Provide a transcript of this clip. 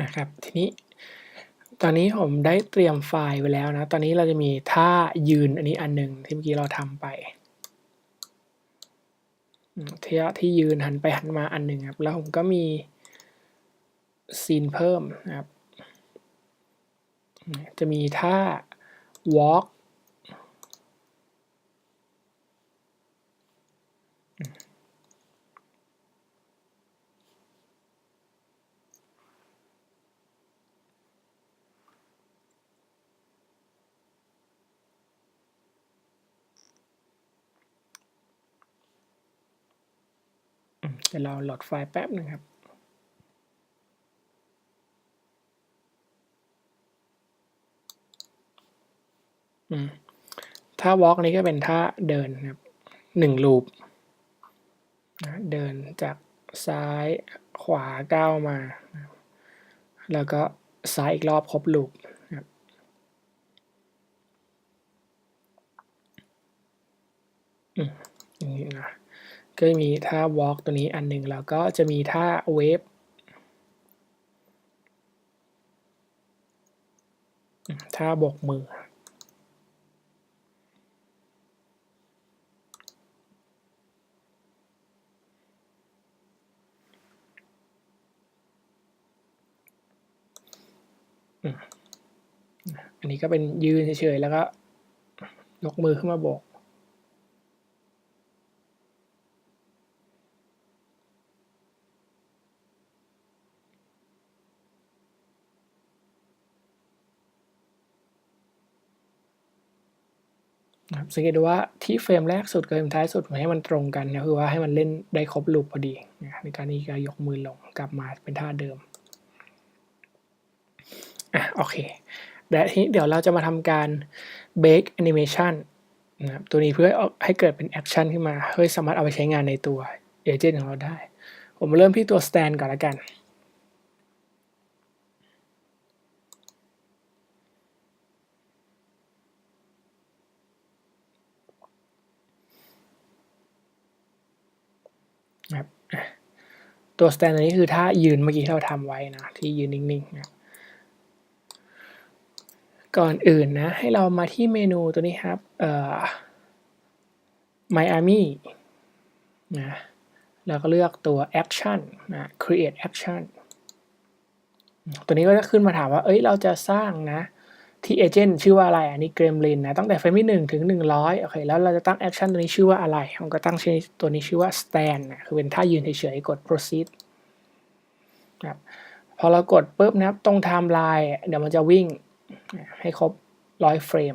นะครับทีนี้ ตอนนี้ผมได้เตรียมไฟล์ไว้แล้วนะ ตอนนี้เราจะมีท่ายืนอันนี้อันหนึ่งที่เมื่อกี้เราทำไปเที่ที่ยืนหันไปหันมาอันหนึ่งครับ แล้วผมก็มีซีนเพิ่มนะครับ จะมีท่า walk เดี๋ยวเราโหลดไฟล์แป๊บหนึ่งครับถ้าวอล์กนี้ก็เป็นท่าเดินครับหนึ่งลูปนะเดินจากซ้ายขวาก้าวมา แล้วก็ซ้ายอีกรอบครบลูปอืมอย่างนี้นะ ก็จะมีท่า walk ตัวนี้อันหนึ่งแล้วก็จะมีท่า wave ท่าบกมือ อันนี้ก็เป็นยืนเฉยๆ แล้วก็ยกมือขึ้นมาโบก นะครับสังเกตดูว่าที่เฟรมแรกสุดกับเฟรมท้ายสุดมให้มันตรงกันนะคือว่าให้มันเล่นได้ครบลูปพอดีในการนี้ก็ยกมือลงกลับมาเป็นท่าเดิมอะโอเคและทีนี้เดี๋ยวเราจะมาทำการ bake animation นะครับตัวนี้เพื่อให้เกิดเป็นแอคชั่นขึ้นมาเพื่อสามารถเอาไปใช้งานในตัวเอเจนต์ของเราได้ ผมมาเริ่มที่ตัว stand ก่อนละกัน ครับตัว stand อันนี้คือท่ายืนเมื่อกี้เราทำไว้นะ ที่ยืนนิ่งๆนะก่อนอื่นนะ ให้เรามาที่เมนูตัวนี้ครับเอ่อ Miami นะแล้วก็เลือกตัว action นะ create action ตัวนี้ก็จะขึ้นมาถามว่า เอ้ย เราจะสร้างนะ ที่เอเจนต์ชื่อว่าอะไร อันนี้เกรมลินนะ ตั้งแต่เฟรมที่หนึ่งถึงหนึ่งร้อยโอเค แล้วเราจะตั้งแอคชั่นตัวนี้ชื่อว่าอะไรผมก็ตั้งชื่อตัวนี้ชื่อว่า stand นะ คือเป็นท่ายืนเฉยๆ กด proceed ครับ พอเรากดปุ๊บนะครับ ตรงไทม์ไลน์เดี๋ยวมันจะวิ่งให้ครบร้อยเฟรม